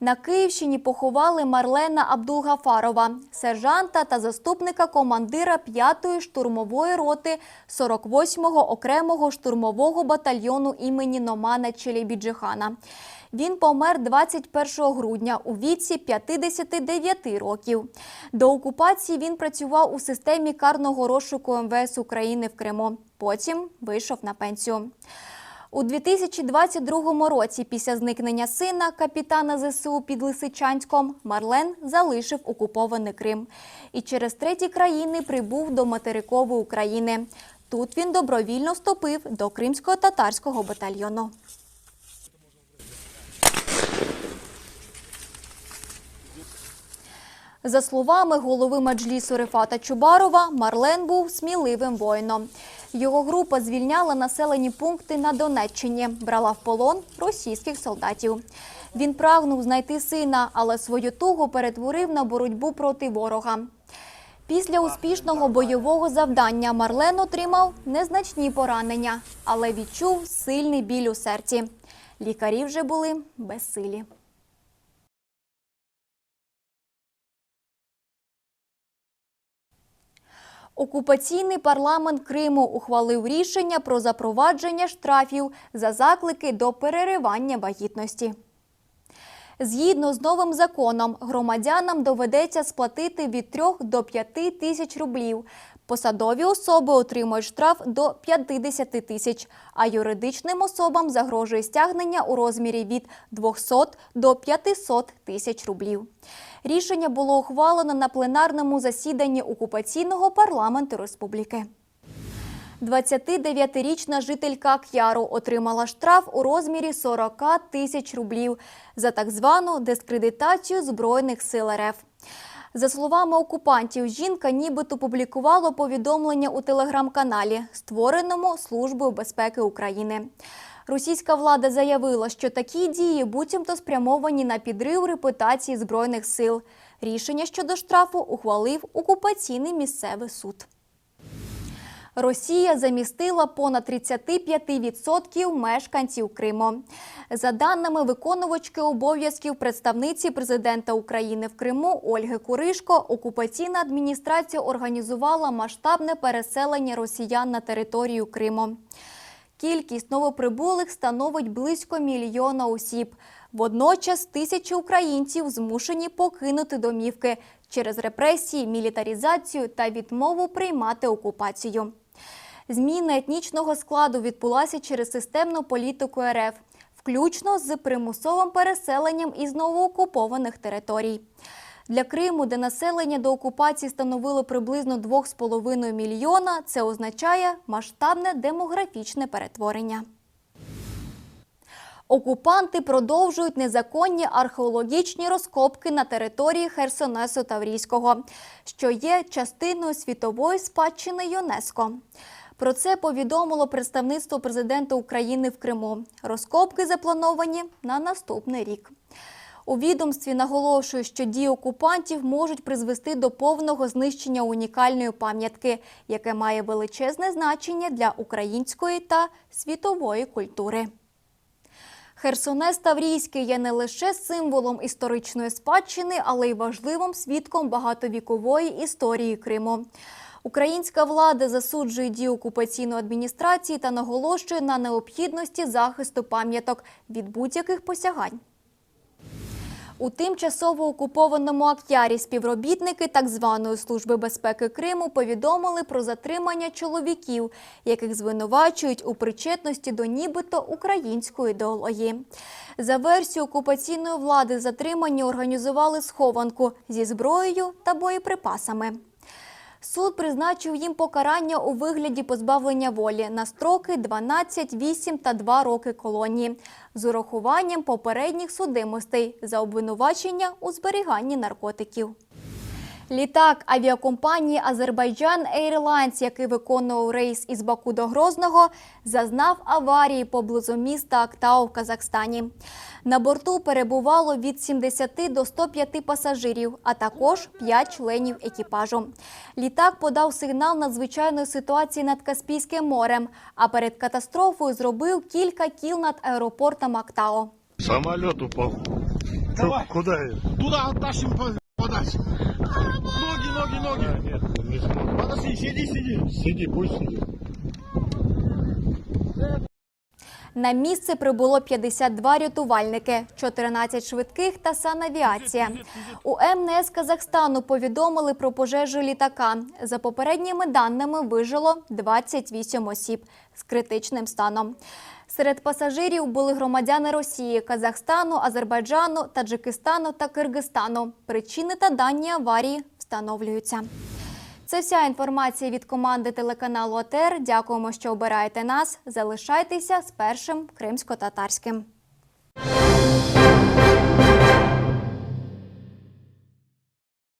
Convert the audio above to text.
На Київщині поховали Марлена Абдулгафарова, сержанта та заступника командира 5-ї штурмової роти 48-го окремого штурмового батальйону імені Номана Челібіджихана. Він помер 21 грудня у віці 59 років. До окупації він працював у системі карного розшуку МВС України в Криму. Потім вийшов на пенсію. У 2022 році, після зникнення сина капітана ЗСУ під Лисичанськом, Марлен залишив окупований Крим і через треті країни прибув до материкової України. Тут він добровільно вступив до кримського татарського батальйону. За словами голови меджлісу Рефата Чубарова, Марлен був сміливим воїном. Його група звільняла населені пункти на Донеччині, брала в полон російських солдатів. Він прагнув знайти сина, але свою тугу перетворив на боротьбу проти ворога. Після успішного бойового завдання Марлен отримав незначні поранення, але відчув сильний біль у серці. Лікарі вже були безсилі. Окупаційний парламент Криму ухвалив рішення про запровадження штрафів за заклики до переривання вагітності. Згідно з новим законом, громадянам доведеться сплатити від 3 до 5 тисяч рублів. Посадові особи отримують штраф до 50 тисяч, а юридичним особам загрожує стягнення у розмірі від 200 до 500 тисяч рублів. Рішення було ухвалено на пленарному засіданні окупаційного парламенту республіки. 29-річна жителька К'яру отримала штраф у розмірі 40 тисяч рублів за так звану дискредитацію Збройних сил РФ. За словами окупантів, жінка нібито публікувала повідомлення у телеграм-каналі, створеному Службою безпеки України. Російська влада заявила, що такі дії буцімто спрямовані на підрив репутації збройних сил. Рішення щодо штрафу ухвалив окупаційний місцевий суд. Росія замістила понад 35% мешканців Криму. За даними виконувачки обов'язків представниці президента України в Криму Ольги Куришко, окупаційна адміністрація організувала масштабне переселення росіян на територію Криму. Кількість новоприбулих становить близько мільйона осіб. Водночас тисячі українців змушені покинути домівки через репресії, мілітарізацію та відмову приймати окупацію. Зміна етнічного складу відбулася через системну політику РФ, включно з примусовим переселенням із новоокупованих територій. Для Криму, де населення до окупації становило приблизно 2,5 мільйона, це означає масштабне демографічне перетворення. Окупанти продовжують незаконні археологічні розкопки на території Херсонесу Таврійського, що є частиною світової спадщини ЮНЕСКО. Про це повідомило представництво президента України в Криму. Розкопки заплановані на наступний рік. У відомстві наголошують, що дії окупантів можуть призвести до повного знищення унікальної пам'ятки, яке має величезне значення для української та світової культури. Херсонес Таврійський є не лише символом історичної спадщини, але й важливим свідком багатовікової історії Криму. Українська влада засуджує дії окупаційної адміністрації та наголошує на необхідності захисту пам'яток від будь-яких посягань. У тимчасово окупованому Актярі співробітники так званої служби безпеки Криму повідомили про затримання чоловіків, яких звинувачують у причетності до нібито української ідеології. За версією окупаційної влади затримані організували схованку зі зброєю та боєприпасами. Суд призначив їм покарання у вигляді позбавлення волі на строки 12, 8 та 2 роки колонії з урахуванням попередніх судимостей за обвинувачення у зберіганні наркотиків. Літак авіакомпанії Азербайджан Airlines, який виконував рейс із Баку до Грозного, зазнав аварії поблизу міста Актау в Казахстані. На борту перебувало від 70 до 105 пасажирів, а також 5 членів екіпажу. Літак подав сигнал надзвичайної ситуації над Каспійським морем, а перед катастрофою зробив кілька кіл над аеропортом Актау. Самолет упал. Давай. Куда я? По- подальше. Ноги, ноги, ноги. Нет, не. Подожди, сиди, сиди. Сиди, пусть сидит. На місце прибуло 52 рятувальники, 14 швидких та санавіація. У МНС Казахстану повідомили про пожежу літака. За попередніми даними вижило 28 осіб з критичним станом. Серед пасажирів були громадяни Росії, Казахстану, Азербайджану, Таджикистану та Киргизстану. Причини та дані аварії встановлюються. Це вся інформація від команди телеканалу АТР. Дякуємо, що обираєте нас. Залишайтеся з першим кримсько-татарським.